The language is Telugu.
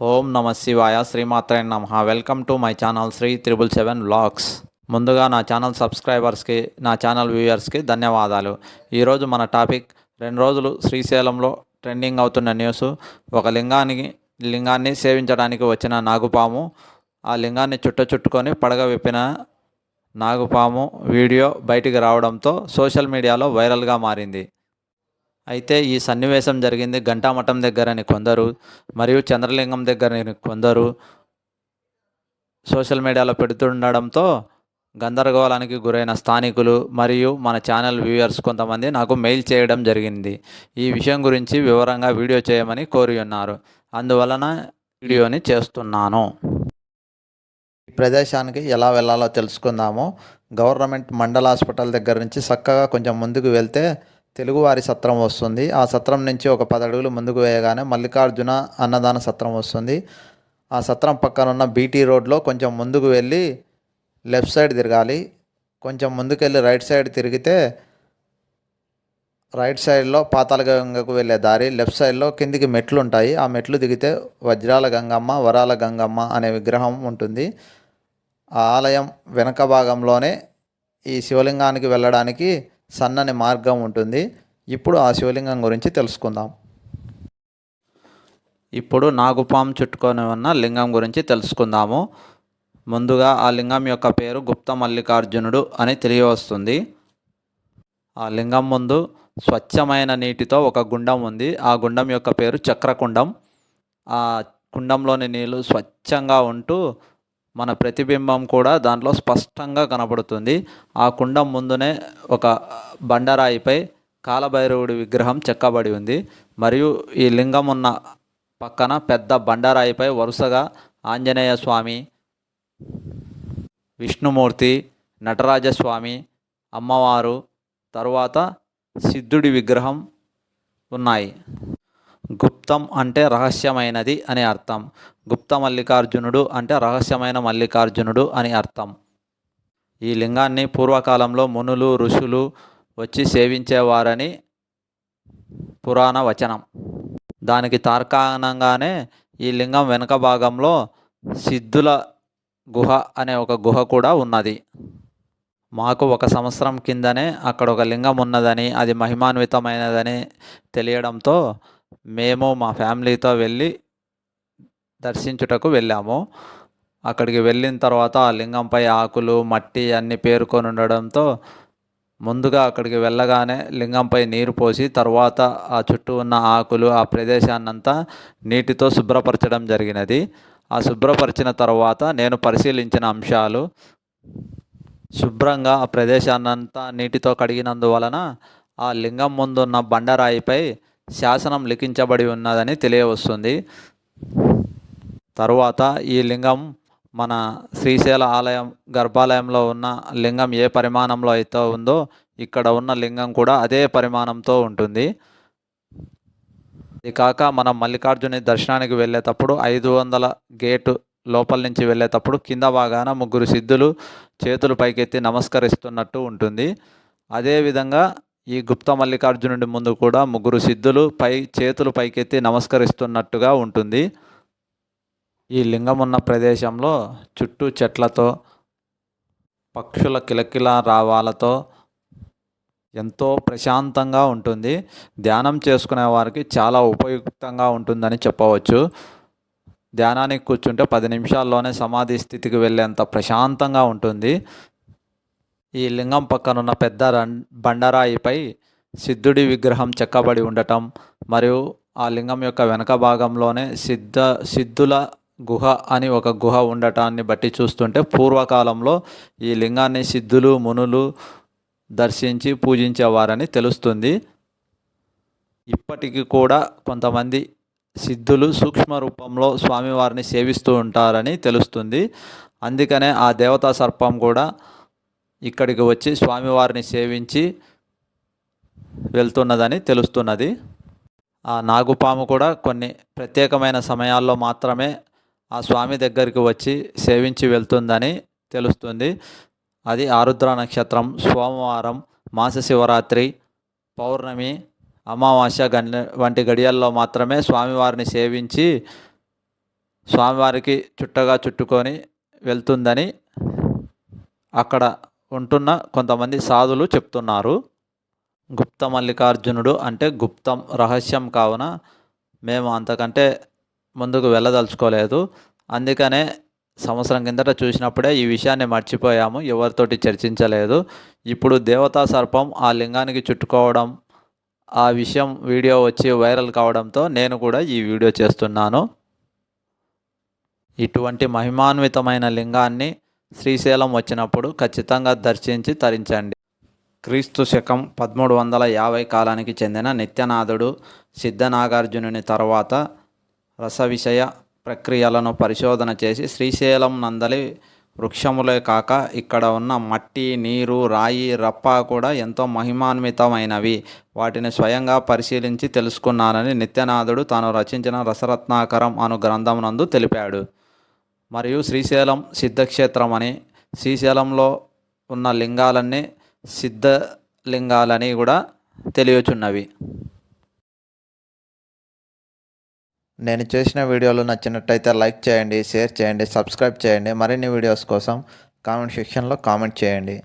ఓం నమ శివాయ శ్రీమాత్రే నమ. Welcome to my channel Sri triple seven vlogs. ముందుగా నా ఛానల్ సబ్స్క్రైబర్స్కి నా ఛానల్ వ్యూయర్స్కి ధన్యవాదాలు. ఈరోజు మన టాపిక్ రెండు రోజులు శ్రీశైలంలో ట్రెండింగ్ అవుతున్న న్యూస్. ఒక లింగానికి లింగాన్ని సేవించడానికి వచ్చిన నాగుపాము ఆ లింగాన్ని చుట్ట చుట్టుకొని పడగ విప్పిన నాగుపాము వీడియో బయటికి రావడంతో సోషల్ మీడియాలో వైరల్గా మారింది. అయితే ఈ సన్నివేశం జరిగింది. ఘంటామఠం దగ్గరని కొందరు మరియు చంద్రలింగం దగ్గరని కొందరు సోషల్ మీడియాలో పెడుతుండడంతో గందరగోళానికి గురైన స్థానికులు మరియు మన ఛానల్ వ్యూయర్స్ కొంతమంది నాకు మెయిల్ చేయడం జరిగింది. ఈ విషయం గురించి వివరంగా వీడియో చేయమని కోరి ఉన్నారు. అందువలన వీడియోని చేస్తున్నాను. ఈ ప్రదేశానికి ఎలా వెళ్ళాలో తెలుసుకుందాము. గవర్నమెంట్ మండల హాస్పిటల్ దగ్గర నుంచి చక్కగా కొంచెం ముందుకు వెళ్తే తెలుగువారి సత్రం వస్తుంది. ఆ సత్రం నుంచి ఒక పది అడుగులు ముందుకు వేయగానే మల్లికార్జున అన్నదాన సత్రం వస్తుంది. ఆ సత్రం పక్కన ఉన్న బీటీ రోడ్లో కొంచెం ముందుకు వెళ్ళి లెఫ్ట్ సైడ్ తిరగాలి. కొంచెం ముందుకెళ్ళి రైట్ సైడ్ తిరిగితే రైట్ సైడ్లో పాతాల గంగకు వెళ్ళే దారి లెఫ్ట్ సైడ్లో కిందికి మెట్లు ఉంటాయి. ఆ మెట్లు దిగితే వజ్రాల గంగమ్మ వరాల గంగమ్మ అనే విగ్రహం ఉంటుంది. ఆ ఆలయం వెనక భాగంలోనే ఈ శివలింగానికి వెళ్ళడానికి సన్నని మార్గం ఉంటుంది. ఇప్పుడు ఆ శివలింగం గురించి తెలుసుకుందాం. ఇప్పుడు నాగుపాం చుట్టుకొని ఉన్న లింగం గురించి తెలుసుకుందాము. ముందుగా ఆ లింగం యొక్క పేరు గుప్త మల్లికార్జునుడు అని తెలియవస్తుంది. ఆ లింగం ముందు స్వచ్ఛమైన నీటితో ఒక గుండం ఉంది. ఆ గుండం యొక్క పేరు చక్రకుండం. ఆ కుండంలోని నీళ్ళు స్వచ్ఛంగా ఉంటూ మన ప్రతిబింబం కూడా దాంట్లో స్పష్టంగా కనపడుతుంది. ఆ కుండం ముందునే ఒక బండరాయిపై కాలభైరవుడి విగ్రహం చెక్కబడి ఉంది. మరియు ఈ లింగం ఉన్న పక్కన పెద్ద బండరాయిపై వరుసగా ఆంజనేయ స్వామి విష్ణుమూర్తి నటరాజస్వామి అమ్మవారు తరువాత సిద్ధుడి విగ్రహం ఉన్నాయి. గుప్తం అంటే రహస్యమైనది అని అర్థం. గుప్త మల్లికార్జునుడు అంటే రహస్యమైన మల్లికార్జునుడు అని అర్థం. ఈ లింగాన్ని పూర్వకాలంలో మునులు ఋషులు వచ్చి సేవించేవారని పురాణ వచనం. దానికి తార్కాణంగానే ఈ లింగం వెనుక భాగంలో సిద్ధుల గుహ అనే ఒక గుహ కూడా ఉన్నది. మాకు ఒక సంవత్సరం కిందనే అక్కడ ఒక లింగం ఉన్నదని అది మహిమాన్వితమైనదని తెలియడంతో మేము మా ఫ్యామిలీతో వెళ్ళి దర్శించుటకు వెళ్ళాము. అక్కడికి వెళ్ళిన తర్వాత ఆ లింగంపై ఆకులు మట్టి అన్నీ పేరుకొని ఉండడంతో ముందుగా అక్కడికి వెళ్ళగానే లింగంపై నీరు పోసి తర్వాత ఆ చుట్టూ ఉన్న ఆకులు ఆ ప్రదేశాన్నంతా నీటితో శుభ్రపరచడం జరిగినది. ఆ శుభ్రపరిచిన తర్వాత నేను పరిశీలించిన అంశాలు. శుభ్రంగా ఆ ప్రదేశాన్నంతా నీటితో కడిగినందువలన ఆ లింగం ముందున్న బండరాయిపై శాసనం లిఖించబడి ఉన్నదని తెలియవస్తుంది. తరువాత ఈ లింగం మన శ్రీశైల ఆలయం గర్భాలయంలో ఉన్న లింగం ఏ పరిమాణంలో అయితే ఉందో ఇక్కడ ఉన్న లింగం కూడా అదే పరిమాణంతో ఉంటుంది. ఇది కాక మనం మల్లికార్జుని దర్శనానికి వెళ్ళేటప్పుడు ఐదు వందల గేటు లోపల నుంచి వెళ్ళేటప్పుడు కింద భాగాన ముగ్గురు సిద్ధులు చేతులు పైకెత్తి నమస్కరిస్తున్నట్టు ఉంటుంది. అదేవిధంగా ఈ గుప్త మల్లికార్జునుడి ముందు కూడా ముగ్గురు సిద్ధులు పై చేతులు పైకెత్తి నమస్కరిస్తున్నట్టుగా ఉంటుంది. ఈ లింగం ఉన్న ప్రదేశంలో చుట్టూ చెట్లతో పక్షుల కిలకిల రావాలతో ఎంతో ప్రశాంతంగా ఉంటుంది. ధ్యానం చేసుకునే వారికి చాలా ఉపయుక్తంగా ఉంటుందని చెప్పవచ్చు. ధ్యానానికి కూర్చుంటే పది నిమిషాల్లోనే సమాధి స్థితికి వెళ్ళేంత ప్రశాంతంగా ఉంటుంది. ఈ లింగం పక్కనున్న పెద్ద బండరాయిపై సిద్ధుడి విగ్రహం చెక్కబడి ఉండటం మరియు ఆ లింగం యొక్క వెనక భాగంలోనే సిద్ధ సిద్ధుల గుహ అని ఒక గుహ ఉండటాన్ని బట్టి చూస్తుంటే పూర్వకాలంలో ఈ లింగాన్ని సిద్ధులు మునులు దర్శించి పూజించేవారని తెలుస్తుంది. ఇప్పటికీ కూడా కొంతమంది సిద్ధులు సూక్ష్మ రూపంలో స్వామివారిని సేవిస్తూ ఉంటారని తెలుస్తుంది. అందుకనే ఆ దేవతా సర్పం కూడా ఇక్కడికి వచ్చి స్వామివారిని సేవించి వెళ్తున్నదని తెలుస్తున్నది. ఆ నాగుపాము కూడా కొన్ని ప్రత్యేకమైన సమయాల్లో మాత్రమే ఆ స్వామి దగ్గరికి వచ్చి సేవించి వెళ్తుందని తెలుస్తుంది. అది ఆరుద్ర నక్షత్రం సోమవారం మాస శివరాత్రి పౌర్ణమి అమావాస్య గన్ వంటి గడియల్లో మాత్రమే స్వామివారిని సేవించి స్వామివారికి చుట్టగా చుట్టుకొని వెళ్తుందని అక్కడ ఉంటున్న కొంతమంది సాధులు చెప్తున్నారు. గుప్త మల్లికార్జునుడు అంటే గుప్తం రహస్యం కావున మేము అంతకంటే ముందుకు వెళ్ళదలుచుకోలేదు. అందుకనే సంవత్సరం కిందట చూసినప్పుడే ఈ విషయాన్ని మర్చిపోయాము. ఎవరితోటి చర్చించలేదు. ఇప్పుడు దేవతా సర్పం ఆ లింగానికి చుట్టుకోవడం ఆ విషయం వీడియో వచ్చి వైరల్ కావడంతో నేను కూడా ఈ వీడియో చేస్తున్నాను. ఇటువంటి మహిమాన్వితమైన లింగాన్ని శ్రీశైలం వచ్చినప్పుడు ఖచ్చితంగా దర్శించి తరించండి. క్రీస్తు శకం పదమూడు వందల యాభై కాలానికి చెందిన నిత్యనాథుడు సిద్ధనాగార్జునుని తర్వాత రస విషయ ప్రక్రియలను పరిశోధన చేసి శ్రీశైలం నందలి వృక్షములే కాక ఇక్కడ ఉన్న మట్టి నీరు రాయి రప్ప కూడా ఎంతో మహిమాన్వితమైనవి. వాటిని స్వయంగా పరిశీలించి తెలుసుకున్నానని నిత్యనాథుడు తాను రచించిన రసరత్నాకరం అను గ్రంథం నందు తెలిపాడు. మరియు శ్రీశైలం సిద్ధక్షేత్రం అని. శ్రీశైలంలో ఉన్న లింగాలన్నీ సిద్ధలింగాలని కూడా తెలియచున్నవి. నేను చేసిన వీడియోలు నచ్చినట్టయితే లైక్ చేయండి షేర్ చేయండి సబ్స్క్రైబ్ చేయండి. మరిన్ని వీడియోస్ కోసం కామెంట్ సెక్షన్లో కామెంట్ చేయండి.